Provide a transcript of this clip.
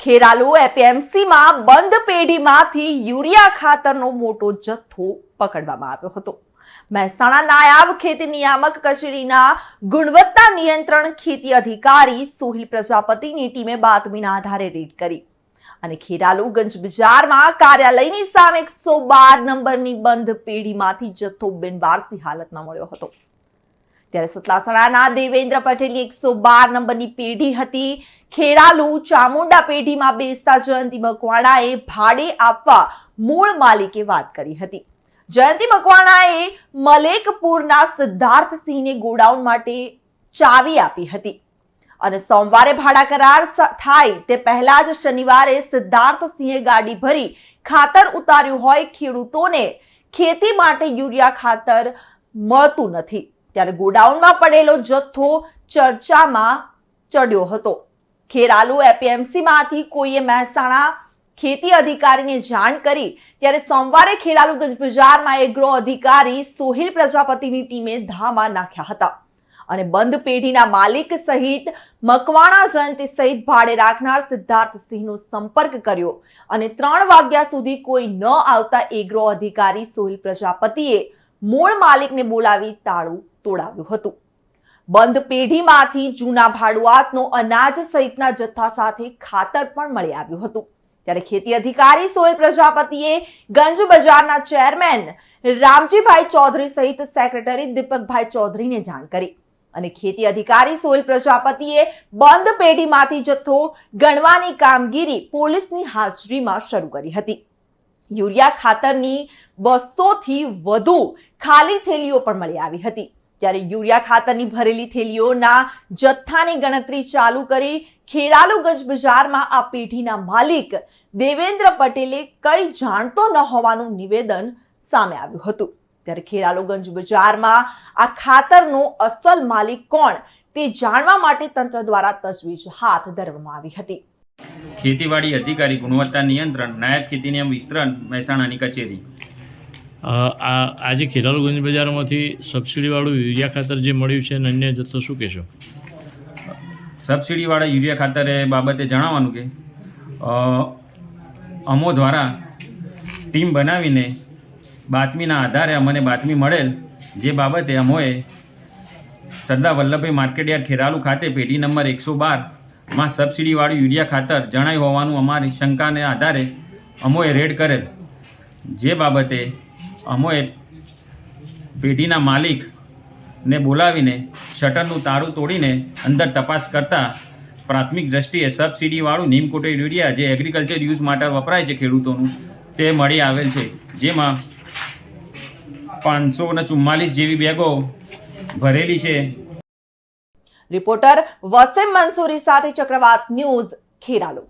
ખેરાલુ એપીએમસીમાં બંધ પેઢીમાંથી યુરિયા ખાતરનો મોટો જથ્થો પકડવામાં આવ્યો હતો. મહેસાણા નાયબ ખેતી નિયામક કચેરીના ગુણવત્તા નિયંત્રણ ખેતી અધિકારી સોહિલ પ્રજાપતિની ટીમે બાતમીના આધારે રેડ કરી. અને ખેરાલુ ગંજ બજારમાં કાર્યાલયની સામે એકસો બાર નંબરની બંધ પેઢીમાંથી જથ્થો બિનવારસી હાલતમાં મળ્યો હતો. ત્યારે સતલાસણાના દેવેન્દ્ર પટેલની એકસો બાર નંબરની પેઢી હતી. ખેરાલુ ચામુંડા પેઢીમાં બેસતા જયંતિ મકવાણાએ ભાડે આપવા મૂળ માલિકે વાત કરી હતી. જયંતિ મકવાણાએ મલેકપુરના સિદ્ધાર્થસિંહને ગોડાઉન માટે ચાવી આપી હતી. અને સોમવારે ભાડા કરાર થાય તે પહેલા જ શનિવારે સિદ્ધાર્થસિંહે ગાડી ભરી ખાતર ઉતાર્યું હોય ખેડૂતોને ખેતી માટે યુરિયા ખાતર મળતું નથી. ત્યારે ગોડાઉનમાં પડેલો જથ્થો ચર્ચામાં ચડ્યો હતો. ખેરાલુ એપીએમસીમાંથી કોઈએ મહેસાણા ખેતી અધિકારીને જાણ કરી, ત્યારે સોમવારે ખેરાલુ બજારમાં એગ્રો અધિકારી સોહિલ પ્રજાપતિની ટીમે ધામા નાખ્યા હતા. અને બંધ પેઢીના માલિક સહિત મકવાણા જયંતિ સહિત ભાડે રાખનાર સિદ્ધાર્થસિંહનો સંપર્ક કર્યો અને ત્રણ વાગ્યા સુધી કોઈ ન આવતા એગ્રો અધિકારી સોહિલ પ્રજાપતિએ મૂળ માલિકને બોલાવી તાળું તોડાવ્યું હતું. બંધ પેઢીમાંથી જૂના ભાડુઆતનો અનાજ સહિતના જથ્થા સાથે ખાતર પણ મળી આવ્યું હતું. ત્યારે ખેતી અધિકારી સોય પ્રજાપતિએ ગંજ બજારના ચેરમેન રામજીભાઈ ચૌધરી સહિત સેક્રેટરી દીપકભાઈ ચૌધરીને જાણ કરી. અને ખેતી અધિકારી સોયલ પ્રજાપતિએ બંધ પેઢીમાંથી જથ્થો ગણવાની કામગીરી પોલીસની હાજરીમાં શરૂ કરી હતી. યુરિયા ખાતરની બસો થી વધુ ખાલી થેલીઓ પણ મળી આવી હતી. ત્યારે યુરિયા ખાતરની ભરેલી થેલીઓના જથ્થાની ગણતરી ચાલુ કરી ખેરાલુગંજ બજારમાં આ પેઢીના માલિક દેવેન્દ્ર પટેલે કઈ જાણતો ન હોવાનું નિવેદન સામે આવ્યું હતું. ત્યારે ખેરાલુગંજ બજારમાં આ ખાતરનો અસલ માલિક કોણ તે જાણવા માટે તંત્ર દ્વારા તજવીજ હાથ ધરવામાં આવી હતી. ખેતીવાડી અધિકારી ગુણવત્તા નિયંત્રણ, નાયબ ખેતી નિયમ વિસ્તરણ, મહેસાણાની કચેરી. આ આજે ખેરાલુગંજ બજારમાંથી સબસિડીવાળું યુરિયા ખાતર જે મળ્યું છે અને અન્ય જથ્થો શું કહેશો? સબસિડીવાળા યુરિયા ખાતરે બાબતે જણાવવાનું કે અમો દ્વારા ટીમ બનાવીને બાતમીના આધારે અમને બાતમી મળેલ જે બાબતે અમોએ સરદાર વલ્લભભાઈ માર્કેટયાર્ડ ખેરાલુ ખાતે પેઢી નંબર એકસો બારમાં સબસિડીવાળું યુરિયા ખાતર જણાયું હોવાનું અમારી શંકાને આધારે અમોએ રેડ કરેલ. જે બાબતે અમોએ પેઢીના માલિકને બોલાવીને શટરનું તાળું તોડીને અંદર તપાસ કરતા પ્રાથમિક દ્રષ્ટિએ સબસિડીવાળું નીમ યુરિયા જે એગ્રીકલ્ચર યુઝ માટે વપરાય છે ખેડૂતોનું, તે મળી આવેલ છે. જેમાં પાંચસો ને ચુમ્માલીસ જેવી બેગો ભરેલી છે. રિપોર્ટર વસીમ મંસૂરી સાથે ચક્રવાત ન્યૂઝ ખેરાલુ.